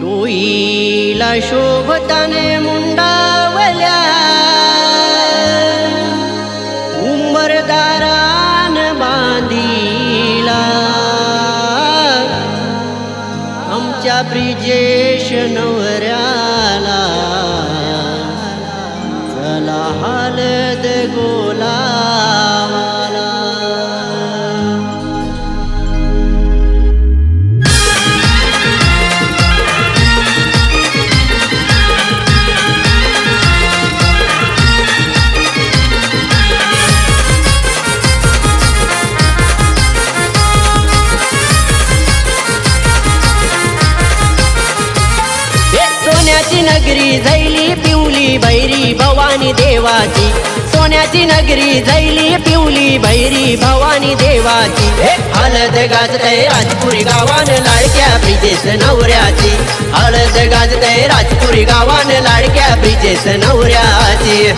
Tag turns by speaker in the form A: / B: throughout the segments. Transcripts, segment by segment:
A: डोईला शोभताने मुंडावल्या उंबरदारान बांधीला. आमच्या ब्रिजेश नवऱ्या सोन्याची नगरी झैली पिवली भैरी भवानी देवाची. सोन्याची नगरी झैली पिवली भैरी भवानी देवाची. हळद गाजते राजपुरी गावान लाडक्या ब्रिजेश नवऱ्याची. हळद गाजते राजपुरी गावान लाडक्या ब्रिजेश नवऱ्याची.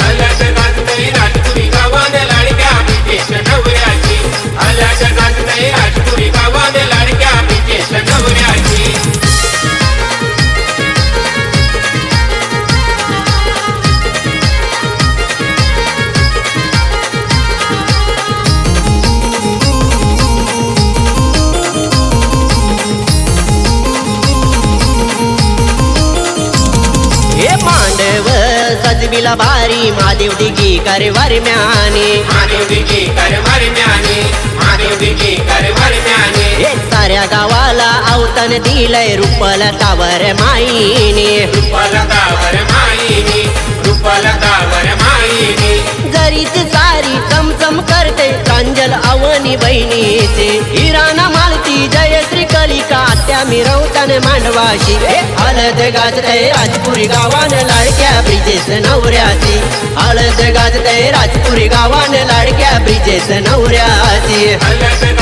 A: सजविला भारी महादेव दिगी करे वरम्याने.
B: महादेव दिगी कर मरण्याने महादेव दिगी कर मरण्याने
A: हे साऱ्या गावाला अवतन दिलंय रुपलतावर माईने.
B: रूपलतावर माईनी रूपलतावर माईनी.
A: जरीच सारी चमचम करते प्रांजल अवनी बहिणीचे. हिराना मालती जय कलिका त्या मिरवतान मांडवाशी हळद गाजते राजपुरी गावान लाडक्या ब्रिजेस नवऱ्याची. हळद गाजते राजपुरी गावान लाडक्या ब्रिजेस नवऱ्याची.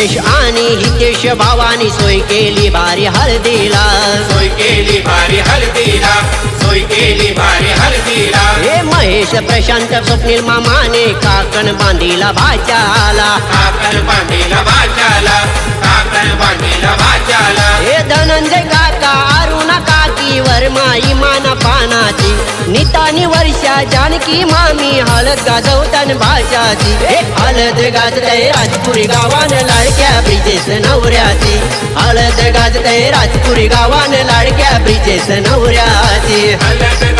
A: विघ्नेश आणि हितेश भावानी सोय केली भारी हळदीला.
B: सोय केली भारी हळदीला. सोय केली भारी हळदीला.
A: हे महेश प्रशांत स्वप्नील मामाने काकण बांधीला भाच्याला.
B: काकण बांधीला वाचाला काकण बांधीला वाचाला
A: हे धनंजय काका अरुणा काकी वर्मा इमाना पानाची नितानी जानकी मामी हळद गाजवतान भाषाची हे हळद गाजते राजपुरी गावान लाडक्या ब्रिजेश नवऱ्याची. हळद गाजते राजपुरी गावान लाडक्या ब्रिजेश नवऱ्याची.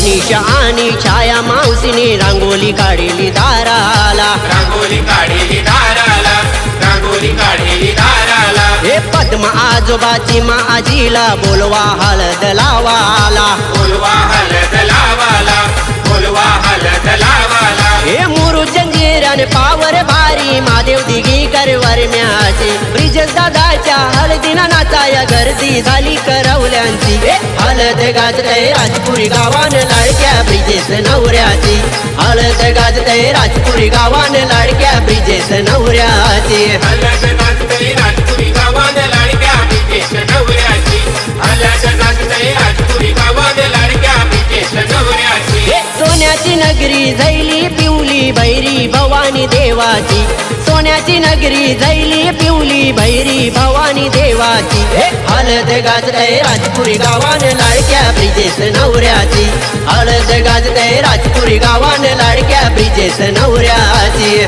A: मनीषा आणि छाया मावशीने रांगोली काढली दाराला.
B: रांगोली काढेली दाराला रांगोली काढेली दाराला.
A: हे पद्म आजोबाची मा आजीला बोलवा हळद लावाला.
B: बोलवा हलद लावाला बोलवा हलद लावाला.
A: हे अन पावर भारी. महादेव दिगी करवर म्याचे ब्रिज दादाच्या हळदीना नाचाया गर्दी झाली करवल्यांची. हळद गाजतय राजपुरी गावान लाडक्या ब्रिजेश नवऱ्याची. हळद गाजतय राजपुरी गावान लाडक्या ब्रिजेश नवऱ्याची.
B: आल्याच्या गाजतई
A: भवानी देवाची. सोन्याची नगरी जैली पिवली भैरी भवानी देवाची. हळद गाजते राजपुरी गावान लाडक्या ब्रिजेश नवऱ्याची. हळद गाजते राजपुरी गावान लाडक्या ब्रिजेश नवऱ्याची.